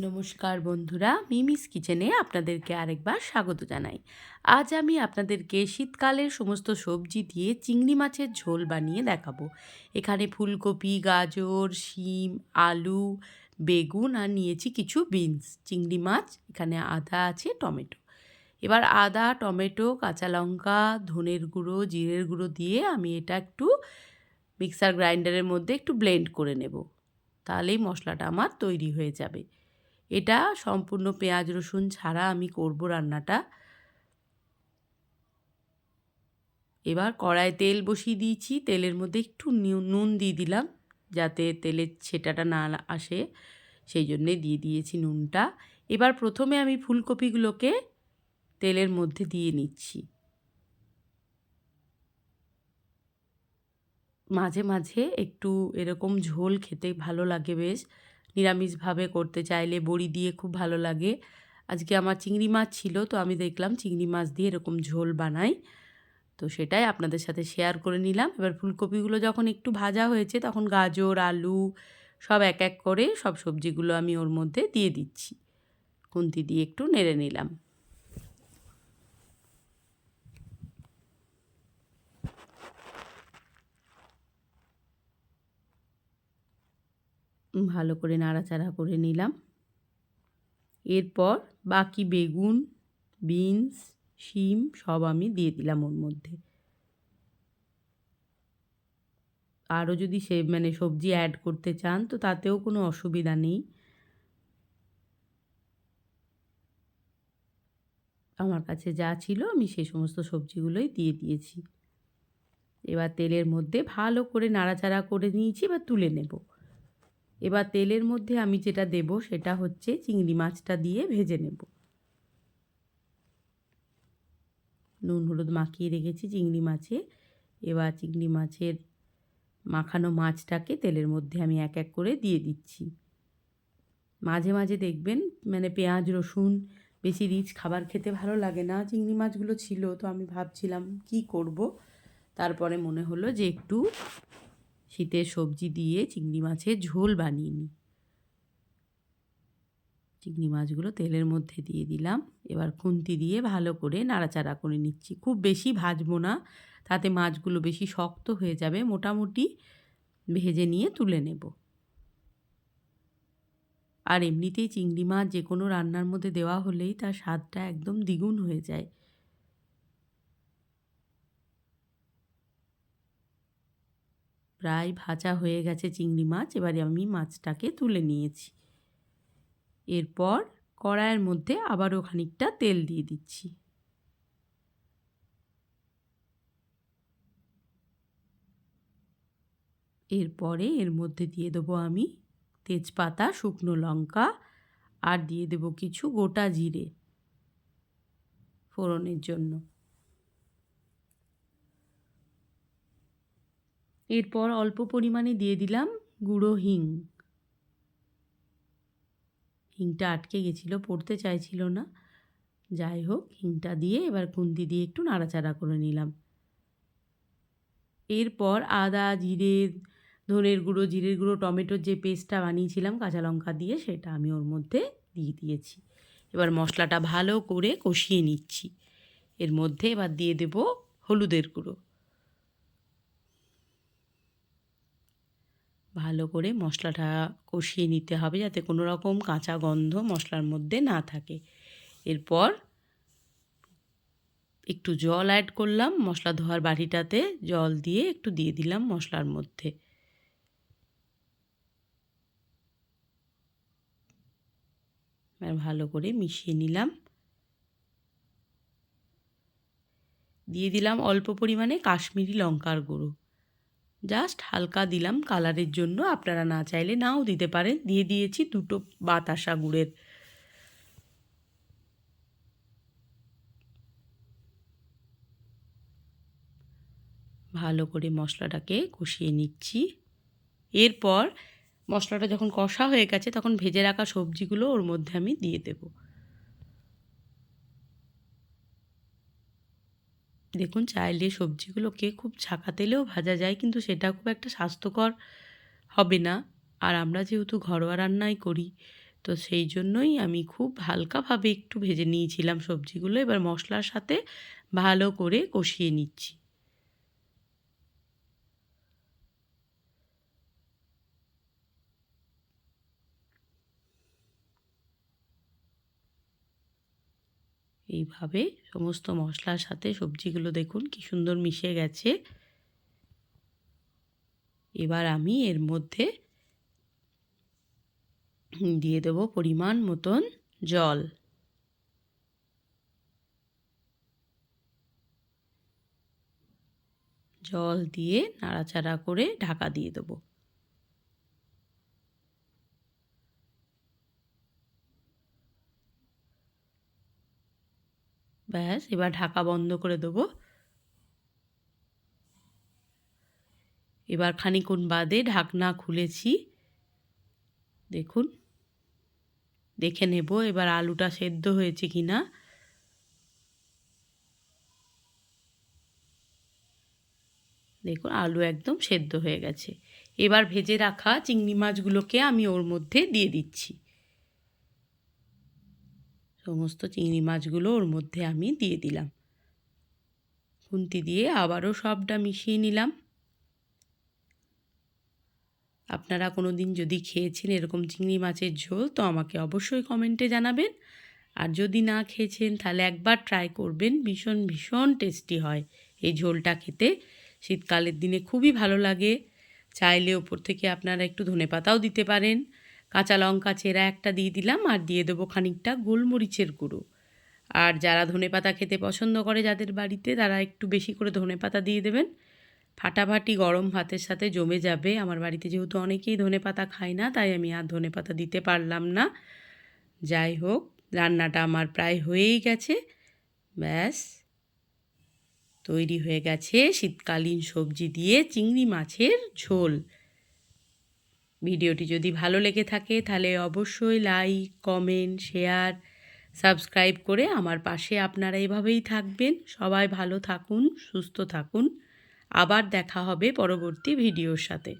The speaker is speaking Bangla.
নমস্কার বন্ধুরা, মিমিস কিচেনে আপনাদেরকে আরেকবার স্বাগত জানাই। আজ আমি আপনাদেরকে শীতকালের সমস্ত সবজি দিয়ে চিংড়ি মাছের ঝোল বানিয়ে দেখাবো। এখানে ফুলকপি, গাজর, শিম, আলু, বেগুন আর নিয়েছি কিছু বিনস। চিংড়ি মাছ, এখানে আদা আছে, টমেটো। এবার আদা, টমেটো, কাঁচা লঙ্কা, ধনের গুঁড়ো, জিরের গুঁড়ো দিয়ে আমি এটা একটু মিক্সার গ্রাইন্ডারের মধ্যে একটু ব্লেন্ড করে নেব। তাহলেই মশলাটা আমার তৈরি হয়ে যাবে। এটা সম্পূর্ণ পেঁয়াজ, রসুন ছাড়া আমি করব রান্নাটা। এবার কড়ায় তেল বসিয়ে দিয়েছি। তেলের মধ্যে একটু নুন দিয়ে দিলাম যাতে তেলের ছেটাটা না আসে। সেই জন্যে দিয়ে দিয়েছি নুনটা। এবার প্রথমে আমি ফুলকপিগুলোকে তেলের মধ্যে দিয়ে নিচ্ছি। মাঝে মাঝে একটু এরকম ঝোল খেতে ভালো লাগে বেশ। নিরামিষভাবে করতে চাইলে বড়ি দিয়ে খুব ভালো লাগে। আজকে আমার চিংড়ি মাছ ছিল, তো আমি দেখলাম চিংড়ি মাছ দিয়ে এরকম ঝোল বানাই। তো সেটাই আপনাদের সাথে শেয়ার করে নিলাম। এবার ফুলকপিগুলো যখন একটু ভাজা হয়েছে, তখন গাজর, আলু সব এক এক করে সব সবজিগুলো আমি ওর মধ্যে দিয়ে দিচ্ছি। খুন্তি দিয়ে একটু নেড়ে নিলাম। ভালো করে নাড়াচাড়া করে নিলাম। এরপর বাকি বেগুন, বিনস, শিম সব আমি দিয়ে দিলাম ওর মধ্যে। আরও যদি সে মানে সবজি অ্যাড করতে চান তো তাতেও কোনো অসুবিধা নেই। আমার কাছে যা ছিল আমি সেই সমস্ত সবজিগুলোই দিয়ে দিয়েছি। এবার তেলের মধ্যে ভালো করে নাড়াচাড়া করে নিয়েছি এবার তুলে নেব। এবার তেলের মধ্যে আমি যেটা দেব সেটা হচ্ছে চিংড়ি মাছটা দিয়ে ভেজে নেব। নুন হলুদ মাখিয়ে রেখেছি চিংড়ি মাছে। এবার চিংড়ি মাছের মাখানো মাছটাকে তেলের মধ্যে আমি এক এক করে দিয়ে দিচ্ছি। মাঝে মাঝে দেখবেন মানে পেঁয়াজ, রসুন, বেশি রিচ খাবার খেতে ভালো লাগে না। চিংড়ি মাছগুলো ছিল তো আমি ভাবছিলাম কি করব? তারপরে মনে হলো যে একটু শীতের সবজি দিয়ে চিংড়ি মাছের ঝোল বানিয়ে নিই। চিংড়ি মাছগুলো তেলের মধ্যে দিয়ে দিলাম। এবার খুন্তি দিয়ে ভালো করে নাড়াচাড়া করে নিচ্ছি। খুব বেশি ভাজবো না, তাতে মাছগুলো বেশি শক্ত হয়ে যাবে। মোটামুটি ভেজে নিয়ে তুলে নেব। আর এমনিতেই চিংড়ি মাছ যে কোনো রান্নার মধ্যে দেওয়া হলেই তার স্বাদটা একদম দ্বিগুণ হয়ে যায়। প্রায় ভাজা হয়ে গেছে চিংড়ি মাছ, এবারে আমি মাছটাকে তুলে নিয়েছি। এরপর কড়াইয়ের মধ্যে আবারও খানিকটা তেল দিয়ে দিচ্ছি। এরপরে এর মধ্যে দিয়ে দেবো আমি তেজপাতা, শুকনো লঙ্কা, আর দিয়ে দেবো কিছু গোটা জিরে ফোড়নের জন্য। এরপর অল্প পরিমাণে দিয়ে দিলাম গুঁড়ো হিং। হিংটা আটকে গেছিল, পড়তে চাইছিল না। যাই হোক, হিংটা দিয়ে এবার খুন্তি দিয়ে একটু নাড়াচাড়া করে নিলাম। এরপর আদা, জিরে, ধনের গুঁড়ো, জিরের গুঁড়ো, টমেটোর যে পেস্টটা বানিয়েছিলাম কাঁচা লঙ্কা দিয়ে, সেটা আমি ওর মধ্যে দিয়ে দিয়েছি। এবার মশলাটা ভালো করে কষিয়ে নিচ্ছি। এর মধ্যে এবার দিয়ে দেব হলুদের গুঁড়ো। ভালো করে মশলাটা কষিয়ে নিতে হবে যাতে কোনো রকম কাঁচা গন্ধ মশলার মধ্যে না থাকে। এরপর একটু জল অ্যাড করলাম, মশলা ধোয়ার বাটিটাতে জল দিয়ে একটু দিয়ে দিলাম মশলার মধ্যে। আর ভালো করে মিশিয়ে নিলাম। দিয়ে দিলাম অল্প পরিমাণে কাশ্মীরি লঙ্কার গুঁড়ো। জাস্ট হালকা দিলাম কালারের জন্য। আপনারা না চাইলে নাও দিতে পারেন। দিয়ে দিয়েছি দুটো বাতাসা গুড়ের। ভালো করে মশলাটাকে কষিয়ে নিচ্ছি। এরপর মশলাটা যখন কষা হয়ে গেছে, তখন ভেজে রাখা সবজিগুলো ওর মধ্যে আমি দিয়ে দেবো। দেখুন, চাইলে সবজিগুলোকে খুব ছাকা তেলেও ভাজা যায়, কিন্তু সেটা খুব একটা স্বাস্থ্যকর হবে না। আর আমরা যেহেতু ঘরোয়া রান্নাই করি, তো সেই জন্যই আমি খুব হালকাভাবে একটু ভেজে নিয়েছিলাম সবজিগুলো। এবার মশলার সাথে ভালো করে কষিয়ে নিচ্ছি। এইভাবে সমস্ত মশলার সাথে সবজিগুলো দেখুন কি সুন্দর মিশে গেছে। এবার আমি এর মধ্যে দিয়ে দেবো পরিমাণ মতন জল। জল দিয়ে নাড়াচাড়া করে ঢাকা দিয়ে দেবো। ব্যাস, এবার ঢাকা বন্ধ করে দেবো। এবার খানিক্ষণ বাদে ঢাকনা খুলেছি। দেখুন, দেখে নেব এবার আলুটা সেদ্ধ হয়েছে কি না। দেখুন, আলু একদম সেদ্ধ হয়ে গেছে। এবার ভেজে রাখা চিংড়ি মাছগুলোকে আমি ওর মধ্যে দিয়ে দিচ্ছি। সমস্ত চিংড়ি মাছগুলো ওর মধ্যে আমি দিয়ে দিলাম। খুন্তি দিয়ে আবারও সবটা মিশিয়ে নিলাম। আপনারা কোনো দিন যদি খেয়েছেন এরকম চিংড়ি মাছের ঝোল, তো আমাকে অবশ্যই কমেন্টে জানাবেন। আর যদি না খেয়েছেন, তাহলে একবার ট্রাই করবেন, ভীষণ ভীষণ টেস্টি হয় এই ঝোলটা খেতে। শীতকালের দিনে খুবই ভালো লাগে। চাইলে ওপর থেকে আপনারা একটু ধনে পাতাও দিতে পারেন। কাঁচা লঙ্কা চেরা একটা দিয়ে দিলাম আর দিয়ে দেবো খানিকটা গোলমরিচের গুঁড়ো। আর যারা ধনে পাতা খেতে পছন্দ করে যাদের বাড়িতে, তারা একটু বেশি করে ধনে পাতা দিয়ে দেবেন। ফাটাফাটি গরম ভাতের সাথে জমে যাবে। আমার বাড়িতে যেহেতু অনেকেই ধনে পাতা খায় না, তাই আমি আর ধনে পাতা দিতে পারলাম না। যাই হোক, রান্নাটা আমার প্রায় হয়েই গেছে। ব্যাস, তৈরি হয়ে গেছে শীতকালীন সবজি দিয়ে চিংড়ি মাছের ঝোল। ভিডিওটি যদি ভালো লেগে থাকে, তাহলে অবশ্যই লাইক কমেন্ট শেয়ার সাবস্ক্রাইব করে আমার পাশে আপনারা এভাবেই থাকবেন। সবাই ভালো থাকুন, সুস্থ থাকুন। আবার দেখা হবে পরবর্তী ভিডিওর সাথে।